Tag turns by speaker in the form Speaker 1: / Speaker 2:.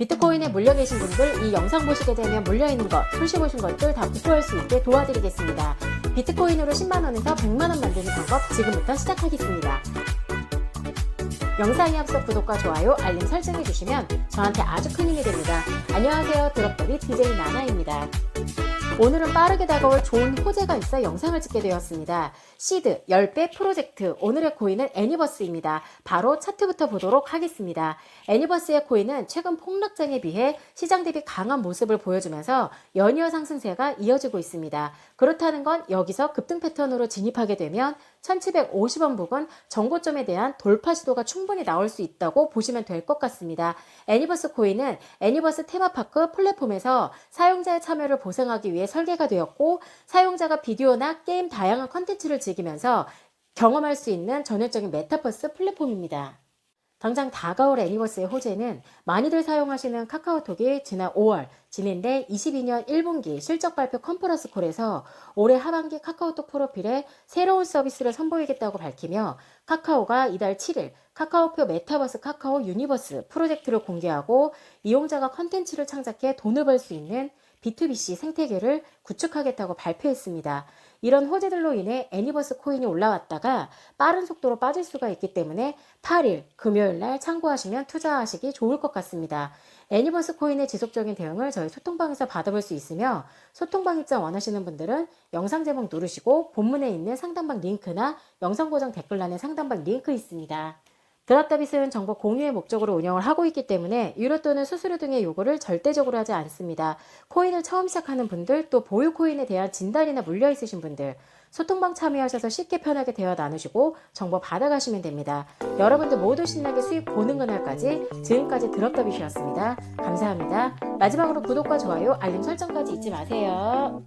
Speaker 1: 비트코인에 물려 계신 분들 이 영상 보시게 되면 물려 있는 것, 손실 보신 것들 다 복구할 수 있게 도와드리겠습니다. 비트코인으로 10만 원에서 100만 원 만드는 방법 지금부터 시작하겠습니다. 영상에 앞서 구독과 좋아요, 알림 설정해 주시면 저한테 아주 큰 힘이 됩니다. 안녕하세요. 드롭더리 DJ 나나입니다. 오늘은 빠르게 다가올 좋은 호재가 있어 영상을 찍게 되었습니다. 시드 10배 프로젝트 오늘의 코인은 애니버스입니다. 바로 차트부터 보도록 하겠습니다. 애니버스의 코인은 최근 폭락장에 비해 시장 대비 강한 모습을 보여주면서 연이어 상승세가 이어지고 있습니다. 그렇다는 건 여기서 급등 패턴으로 진입하게 되면 1750원 부근 정고점에 대한 돌파 시도가 충분히 나올 수 있다고 보시면 될 것 같습니다. 애니버스 코인은 애니버스 테마파크 플랫폼에서 사용자의 참여를 보상하기 위해 설계가 되었고 사용자가 비디오나 게임 다양한 컨텐츠를 즐기면서 경험할 수 있는 전형적인 메타버스 플랫폼입니다. 당장 다가올 애니버스의 호재는 많이들 사용하시는 카카오톡이 지난 5월 진행된 22년 1분기 실적 발표 컨퍼런스 콜에서 올해 하반기 카카오톡 프로필에 새로운 서비스를 선보이겠다고 밝히며 카카오가 이달 7일 카카오표 메타버스 카카오 유니버스 프로젝트를 공개하고 이용자가 컨텐츠를 창작해 돈을 벌 수 있는 B2BC 생태계를 구축하겠다고 발표했습니다. 이런 호재들로 인해 애니버스 코인이 올라왔다가 빠른 속도로 빠질 수가 있기 때문에 8일 금요일 날 참고하시면 투자하시기 좋을 것 같습니다. 애니버스 코인의 지속적인 대응을 저희 소통방에서 받아볼 수 있으며 소통방 입장 원하시는 분들은 영상 제목 누르시고 본문에 있는 상단방 링크나 영상 고정 댓글란에 상단방 링크 있습니다. 드랍더빗은 정보 공유의 목적으로 운영을 하고 있기 때문에 유료 또는 수수료 등의 요구를 절대적으로 하지 않습니다. 코인을 처음 시작하는 분들 또 보유 코인에 대한 진단이나 물려 있으신 분들 소통방 참여하셔서 쉽게 편하게 대화 나누시고 정보 받아가시면 됩니다. 여러분들 모두 신나게 수익 보는 그날까지 지금까지 드랍더빗이었습니다. 감사합니다. 마지막으로 구독과 좋아요, 알림 설정까지 잊지 마세요.